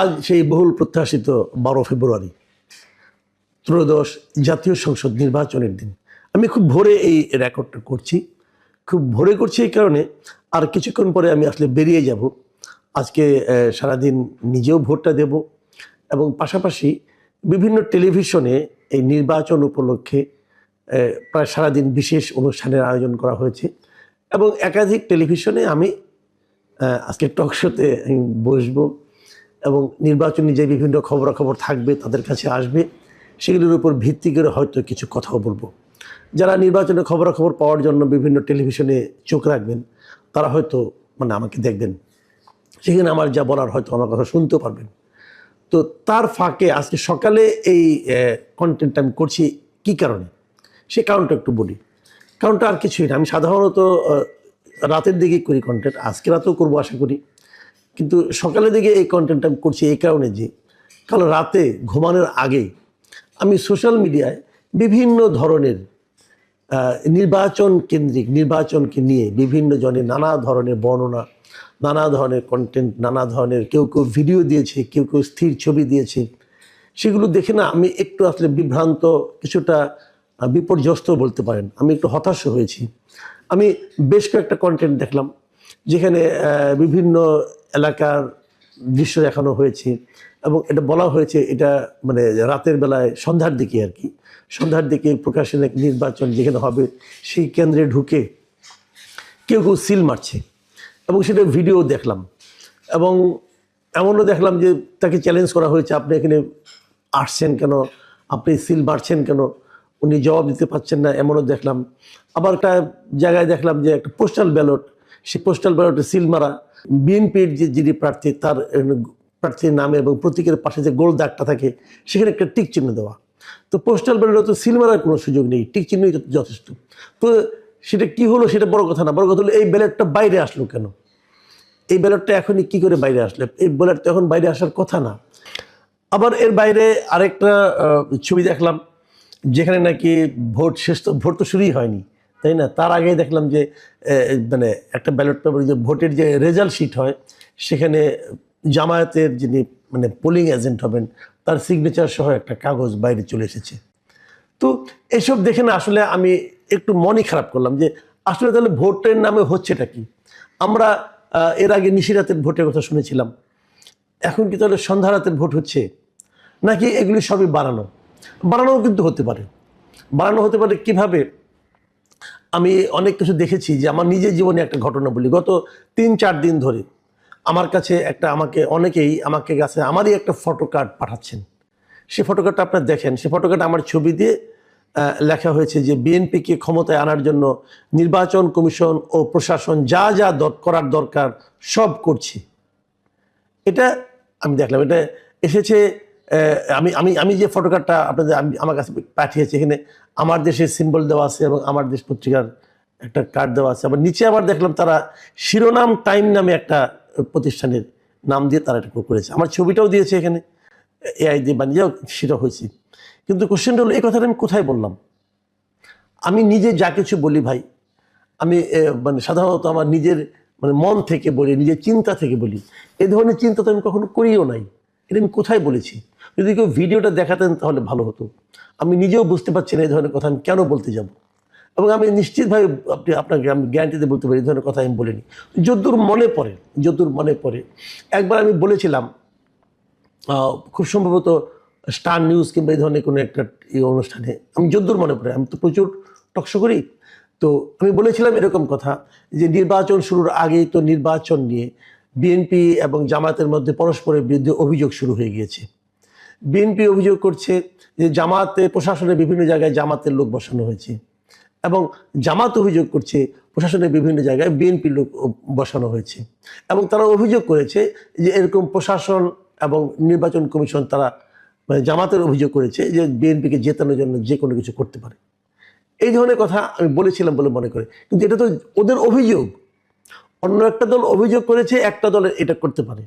আজ সেই বহুল প্রত্যাশিত বারো ফেব্রুয়ারি, ত্রয়োদশ জাতীয় সংসদ নির্বাচনের দিন। আমি খুব ভোরে এই রেকর্ডটা করছি। খুব ভোরে করছি এই কারণে আর কিছুক্ষণ পরে আমি আসলে বেরিয়ে যাব। আজকে সারাদিন নিজেও ভোটটা দেব এবং পাশাপাশি বিভিন্ন টেলিভিশনে এই নির্বাচন উপলক্ষে প্রায় সারাদিন বিশেষ অনুষ্ঠানের আয়োজন করা হয়েছে এবং একাধিক টেলিভিশনে আমি আজকে টক শোতে আমি বসবো। এবং নির্বাচনী যে বিভিন্ন খবরাখবর থাকবে তাদের কাছে আসবে, সেগুলির উপর ভিত্তি করে হয়তো কিছু কথাও বলব। যারা নির্বাচনের খবরাখবর পাওয়ার জন্য বিভিন্ন টেলিভিশনে চোখ রাখবেন, তারা হয়তো মানে আমাকে দেখবেন, সেখানে আমার যা বলার হয়তো আমার কথা শুনতেও পারবেন। তো তার ফাঁকে আজকে সকালে এই কন্টেন্টটা আমি করছি কী কারণে? সে কারণটা একটু বলি। কারণটা আর কিছুই না, আমি সাধারণত রাতের দিকেই করি কন্টেন্ট আজকে রাতেও করব আশা করি। কিন্তু সকালের দিকে এই কন্টেন্টটা আমি করছি এই কারণে যে কারণ রাতে ঘুমানোর আগে আমি সোশ্যাল মিডিয়ায় বিভিন্ন ধরনের নির্বাচন কেন্দ্রিক নির্বাচনকে নিয়ে বিভিন্ন জনের নানা ধরনের বর্ণনা, নানা ধরনের কন্টেন্ট নানা ধরনের কেউ কেউ ভিডিও দিয়েছে, কেউ কেউ স্থির ছবি দিয়েছে, সেগুলো দেখে না আমি একটু আসলে বিভ্রান্ত, কিছুটা বিপর্যস্ত বলতে পারেন। আমি একটু হতাশ হয়েছি। আমি বেশ কয়েকটা কন্টেন্ট দেখলাম, যেখানে বিভিন্ন এলাকার দৃশ্য দেখানো হয়েছে এবং এটা বলা হয়েছে এটা মানে রাতের বেলায় সন্ধ্যার দিকে আর কি। সন্ধ্যার দিকে প্রকাশের এক নির্বাচন যেখানে হবে, সেই কেন্দ্রে ঢুকে কেউ কেউ সিল মারছে এবং সেটা ভিডিও দেখলাম এবং এমনও দেখলাম যে তাকে চ্যালেঞ্জ করা হয়েছে, আপনি এখানে আসছেন কেন? আপনি সিল মারছেন কেন? উনি জবাব দিতে পারছেন না, এমনও দেখলাম। আবার একটা জায়গায় দেখলাম যে একটা পোস্টাল ব্যালট সেই পোস্টাল ব্যালটে সিল মারা। বিএনপির যে যিনি প্রার্থী, তার প্রার্থীর নামে এবং প্রতীকের পাশে যে গোল দাগটা থাকে, সেখানে একটা টিক চিহ্ন দেওয়া। তো পোস্টাল ব্যালটে তো সিল মারার কোনো সুযোগ নেই টিক চিহ্নই যথেষ্ট। তো সেটা কি হলো সেটা বড় কথা না, বড় কথা হলো এই ব্যালটটা বাইরে আসলো কেন? এই ব্যালটটা এখনই কি করে বাইরে আসলে? এই ব্যালট তো এখন বাইরে আসার কথা না। আবার এর বাইরে আরেকটা ছবি দেখলাম, যেখানে নাকি ভোট শেষ তো, ভোট তো শুরুই হয়নি। তাই না? তার আগে দেখলাম যে মানে একটা ব্যালট পেপার যে ভোটের যে রেজাল্ট শিট হয়, সেখানে জামায়াতের যিনি মানে পোলিং এজেন্ট হবেন, তার সিগনেচার সহ একটা কাগজ বাইরে চলে এসেছে। তো এসব দেখে না আসলে আমি একটু মনই খারাপ করলাম যে, আসলে তাহলে ভোটের নামে হচ্ছেটা কি? আমরা এর আগে নিশিরাতের ভোটের কথা শুনেছিলাম। এখন কি তাহলে সন্ধ্যা রাতের ভোট হচ্ছে? নাকি এগুলি সবই বাড়ানো? বাড়ানোও কিন্তু হতে পারে। বাড়ানো হতে পারে কীভাবে? আমি অনেক কিছু দেখেছি যে আমার নিজের জীবনে একটা ঘটনা বলি। গত তিন, চার দিন ধরে আমার কাছে একটা আমাকে অনেকেই আমাকে কাছে আমারই একটা ফটো কার্ড পাঠাচ্ছেন। সেই ফটো কার্ডটা আপনার দেখেন। সে ফটো কার্ড আমার ছবি দিয়ে লেখা হয়েছে যে বিএনপিকে ক্ষমতায় আনার জন্য নির্বাচন কমিশন ও প্রশাসন যা যা করার দরকার সব করছি। এটা আমি দেখলাম। এটা এসেছে আমি আমি আমি যে ফটো কার্ডটা আপনাদের আমি আমার কাছে পাঠিয়েছি, এখানে আমার দেশের সিম্বল দেওয়া আছে এবং আমার দেশ পত্রিকার একটা কার্ড দেওয়া আছে। আবার নিচে আবার দেখলাম তারা শিরোনাম টাইম নামে একটা প্রতিষ্ঠানের নাম দিয়ে তারা এটা করেছে। আমার ছবিটাও দিয়েছে এখানে। এআই দিয়ে বানিয়ে যাও সেটা হয়েছে। কিন্তু কোশ্চেনটা হলো, এই কথাটা আমি কোথায় বললাম? আমি নিজে যা কিছু বলি ভাই, আমি মানে সাধারণত আমার নিজের মানে মন থেকে বলি, নিজের চিন্তা থেকে বলি। এ ধরনের চিন্তা তো আমি কখনো করিও নাই। এটা আমি কোথায় বলেছি? যদি কেউ ভিডিওটা দেখাতেন তাহলে ভালো হতো। আমি নিজেও বুঝতে পারছি না এই ধরনের কথা আমি কেন বলতে যাব। এবং আমি নিশ্চিতভাবে আপনি আপনাকে আমি গ্যারান্টিতে বলতে পারি, এই ধরনের কথা আমি বলিনি। যদ্দূর মনে পড়ে যদ্দূর মনে পড়ে। একবার আমি বলেছিলাম খুব সম্ভবত স্টার নিউজ কিংবা এই ধরনের কোনো একটা অনুষ্ঠানে, আমি যদ্দূর মনে পড়ে, আমি তো প্রচুর টকশো করি। তো আমি বলেছিলাম এরকম কথা, যে নির্বাচন শুরুর আগেই তো নির্বাচন নিয়ে বিএনপি এবং জামায়াতের মধ্যে পরস্পরের বিরুদ্ধে অভিযোগ শুরু হয়ে গিয়েছে। বিএনপি অভিযোগ করছে যে জামাতে, প্রশাসনের বিভিন্ন জায়গায় জামাতের লোক বসানো হয়েছে। এবং জামাত অভিযোগ করছে প্রশাসনের বিভিন্ন জায়গায় বিএনপি লোক বসানো হয়েছে। এবং তারা অভিযোগ করেছে যে এরকম প্রশাসন এবং নির্বাচন কমিশন তারা মানে জামাতের অভিযোগ করেছে যে বিএনপিকে জেতানোর জন্য যে কোনো কিছু করতে পারে। এই ধরনের কথা আমি বলেছিলাম বলে মনে করে। কিন্তু এটা তো ওদের অভিযোগ। অন্য একটা দল অভিযোগ করেছে, একটা দলের এটা করতে পারে।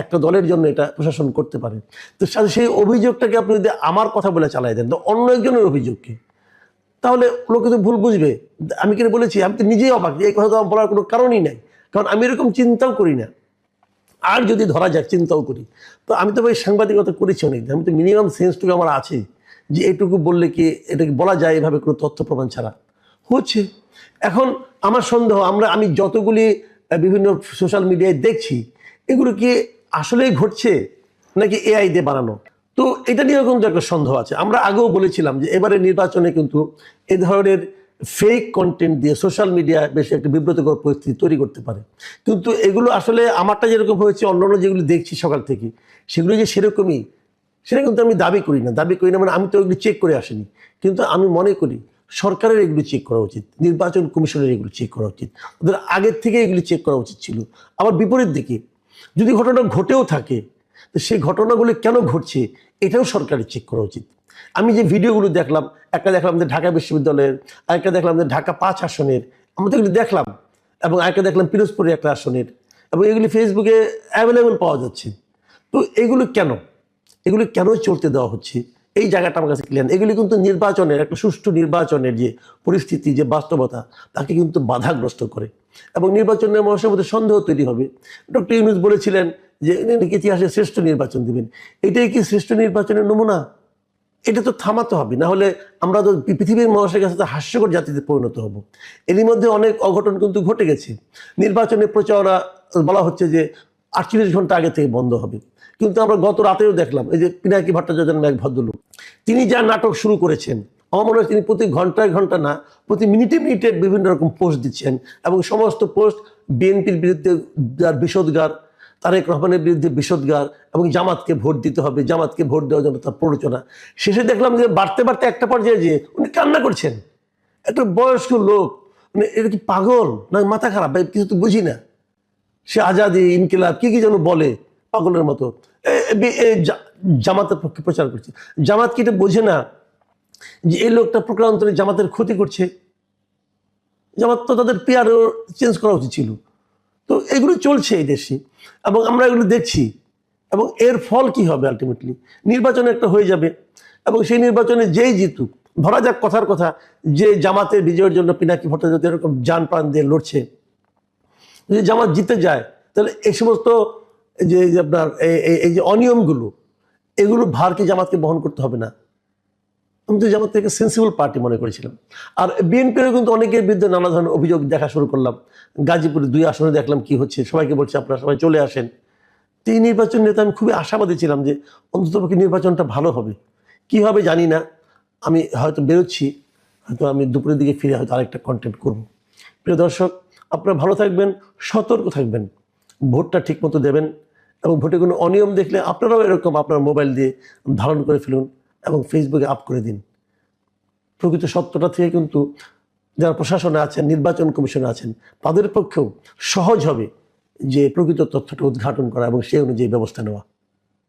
একটা দলের জন্য এটা প্রশাসন করতে পারে। তো সেই অভিযোগটাকে আপনি যদি আমার কথা বলে চালাই দেন, তো অন্য একজনের অভিযোগকে তাহলে লোকে তো ভুল বুঝবে। আমি কিনা বলেছি? আমি তো নিজেই অবাক এই কথা তো আমার বলার কোনো কারণই নাই। কারণ আমি এরকম চিন্তাও করি না। আর যদি ধরা যাক, চিন্তাও করি। তো আমি তো ভাই সাংবাদিকতা করেছি অনেক আমি তো মিনিমাম সেন্সটুকু আমার আছে যে এটুকু বললে কি এটাকে বলা যায় এভাবে কোনো তথ্য প্রমাণ ছাড়া? হচ্ছে। এখন আমার সন্দেহ, আমরা আমি যতগুলি বিভিন্ন সোশ্যাল মিডিয়ায় দেখছি, এগুলো কি আসলেই ঘটছে নাকি এআই দিয়ে বানানো? তো এটা নিয়েও কিন্তু একটা সন্দেহ আছে। আমরা আগেও বলেছিলাম যে এবারে নির্বাচনে কিন্তু এ ধরনের ফেক কন্টেন্ট দিয়ে সোশ্যাল মিডিয়া বেশ একটা বিব্রতকর পরিস্থিতি তৈরি করতে পারে। কিন্তু এগুলো আসলে আমারটা যেরকম হয়েছে, অন্যান্য যেগুলো দেখছি সকাল থেকে, সেগুলো যে সেরকমই, সেটা কিন্তু আমি দাবি করি না। দাবি করি না মানে আমি তো এগুলো চেক করে আসিনি। কিন্তু আমি মনে করি সরকারের এগুলো চেক করা উচিত, নির্বাচন কমিশনের এগুলো চেক করা উচিত। ওদের আগের থেকে এগুলি চেক করা উচিত ছিল। আবার বিপরীত দিকে যদি ঘটনা ঘটেও থাকে, তো সেই ঘটনাগুলো কেন ঘটছে এটাও সরকারের চেক করা উচিত। আমি যে ভিডিওগুলো দেখলাম, একটা দেখলাম যে ঢাকা বিশ্ববিদ্যালয়ের, আরেকটা দেখলাম যে ঢাকা পাঁচ আসনের আমরা তো দেখলাম এবং আরেকটা দেখলাম পিরোজপুরের একটা আসনের এবং এগুলি ফেসবুকে অ্যাভেলেবেল পাওয়া যাচ্ছে। তো এগুলো কেন? এগুলো কেন চলতে দেওয়া হচ্ছে? এই জায়গাটা আমার কাছে ক্লিয়ার এগুলি কিন্তু নির্বাচনের, একটা সুষ্ঠু নির্বাচনের যে পরিস্থিতি, যে বাস্তবতা, তাকে কিন্তু বাধাগ্রস্ত করে। এবং নির্বাচনের মানুষের মধ্যে সন্দেহ তৈরি হবে। ডক্টর ইউনুস বলেছিলেন যে ইতিহাসে শ্রেষ্ঠ নির্বাচন দিবেন। এটাই কি শ্রেষ্ঠ নির্বাচনের নমুনা? এটা তো থামাতে হবে। না হলে আমরা তো পৃথিবীর মানুষের কাছে তো হাস্যকর জাতিতে পরিণত হব। এরই মধ্যে অনেক অঘটন কিন্তু ঘটে গেছে। নির্বাচনের প্রচারণা বলা হচ্ছে যে আটচল্লিশ ঘণ্টা আগে থেকে বন্ধ হবে। কিন্তু আমরা গত রাতেও দেখলাম, এই যে পিনাকি ভট্টাচার্য এক ভদ্রলোক, তিনি যা নাটক শুরু করেছেন, আমার মনে হয় তিনি প্রতি ঘন্টায় ঘণ্টা না, প্রতি মিনিটে মিনিটে বিভিন্ন রকম পোস্ট দিচ্ছেন এবং সমস্ত পোস্ট বিএনপির বিরুদ্ধে যার বিষোদ্গার তারেক রহমানের বিরুদ্ধে বিষোদ্গার এবং জামাতকে ভোট দিতে হবে, জামাতকে ভোট দেওয়ার জন্য তার প্ররোচনা। শেষে দেখলাম যে বাড়তে বাড়তে একটা পর্যায়ে যে উনি কান্না করছেন। একটা বয়স্ক লোক মানে এটা কি পাগল না মাথা খারাপ? কিছু তো বুঝি না। সে আজাদি, ইনকিলাব, কি কি যেন বলে পাগলের মতো। জামাতের পক্ষে প্রচার করছে। জামাত কি এটা বোঝে না যে এই লোকটা প্রকারান্তরে জামাতের ক্ষতি করছে? জামাত তো তাদের পেয়ারও চেঞ্জ করা উচিত ছিল। তো এগুলো চলছে এই দেশে এবং আমরা এগুলো দেখছি। এবং এর ফল কি হবে আলটিমেটলি নির্বাচন একটা হয়ে যাবে এবং সেই নির্বাচনে যেই জিতুক, ধরা যাক কথার কথা, যে জামাতের বিজয়ের জন্য পিনাকি ভট্টাচার্য এরকম যান প্রাণ দিয়ে লড়ছে যদি জামাত জিতে যায়, তাহলে এই সমস্ত যে আপনার এই- যে অনিয়মগুলো এগুলো ভার কি জামাতকে বহন করতে হবে না? আমি তো জামাত থেকে সেন্সিবল পার্টি মনে করেছিলাম। আর বিএনপিরও কিন্তু অনেকের বিরুদ্ধে নানা ধরনের অভিযোগ দেখা শুরু করলাম। গাজীপুরে দুই আসনে দেখলাম কি হচ্ছে, সবাইকে বলছে আপনারা সবাই চলে আসেন। তো এই নির্বাচন নিয়ে আমি খুবই আশাবাদী ছিলাম যে অন্ততপক্ষে নির্বাচনটা ভালো হবে। কি হবে জানি না। আমি হয়তো বেরোচ্ছি, হয়তো আমি দুপুরের দিকে ফিরে হয়তো আরেকটা কন্টেন্ট করব। প্রিয় দর্শক আপনারা ভালো থাকবেন, সতর্ক থাকবেন, ভোটটা ঠিকমতো দেবেন এবং ভোটে কোনো অনিয়ম দেখলে আপনারাও এরকম আপনার মোবাইল দিয়ে ধারণ করে ফেলুন এবং ফেসবুকে আপ করে দিন। প্রকৃত সত্যটা থেকে কিন্তু যারা প্রশাসনে আছেন, নির্বাচন কমিশনে আছেন, তাদের পক্ষেও সহজ হবে যে প্রকৃত তথ্যটা উদ্ঘাটন করা এবং সেই অনুযায়ী ব্যবস্থা নেওয়া।